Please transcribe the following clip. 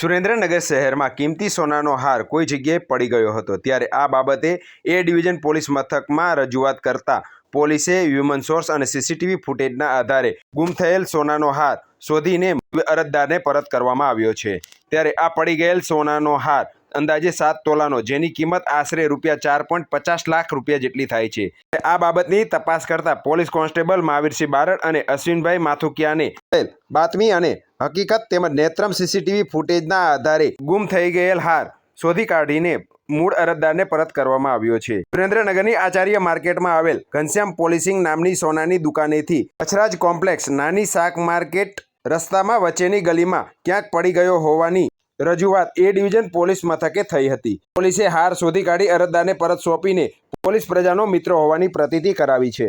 સુરેન્દ્રનગર શહેરમાં કિંમતી સોનાનો હાર કોઈ જગ્યાએ પડી ગયો હતો. ત્યારે આ બાબતે એ ડિવિઝન પોલીસ મથકમાં રજૂઆત કરતા પોલીસે હ્યુમન સોર્સ અને સીસીટીવી ફૂટેજના આધારે ગુમ થયેલ સોનાનો હાર શોધીને અરજદારને પરત કરવામાં આવ્યો છે. ત્યારે આ પડી ગયેલ સોનાનો હાર અંદાજે સાત તોલાનો, જેની કિંમત આશરે રૂપિયા ચાર પોઈન્ટ પચાસ લાખ રૂપિયા જેટલી થાય છે. આ બાબતની તપાસ કરતા પોલીસ કોન્સ્ટેબલ મહાવીરસિંહ બારડ અને અશ્વિનભાઈ માથુકિયાને બાતમી અને હકીકત તેમજ નેત્રમ સીસીટીવી ફૂટેજના આધારે ગુમ થઈ ગયેલ હાર શોધી કાઢીને મૂળ અરજદારને પરત કરવામાં આવ્યો છે. સુરેન્દ્રનગરની આચાર્ય માર્કેટમાં આવેલ ઘનશ્યામ પોલિસિંગ નામની સોનાની દુકાનેથી અછરાજ કોમ્પ્લેક્સ નાની શાક માર્કેટ રસ્તામાં વચ્ચેની ગલીમાં ક્યાંક પડી ગયો હોવાની રજૂઆત એ ડિવિઝન પોલીસ મથકે થઈ હતી. પોલીસે હાર શોધી કાઢી અરજદારને પરત સોંપીને પોલીસ પ્રજાનો મિત્ર હોવાની પ્રતીતિ કરાવી છે.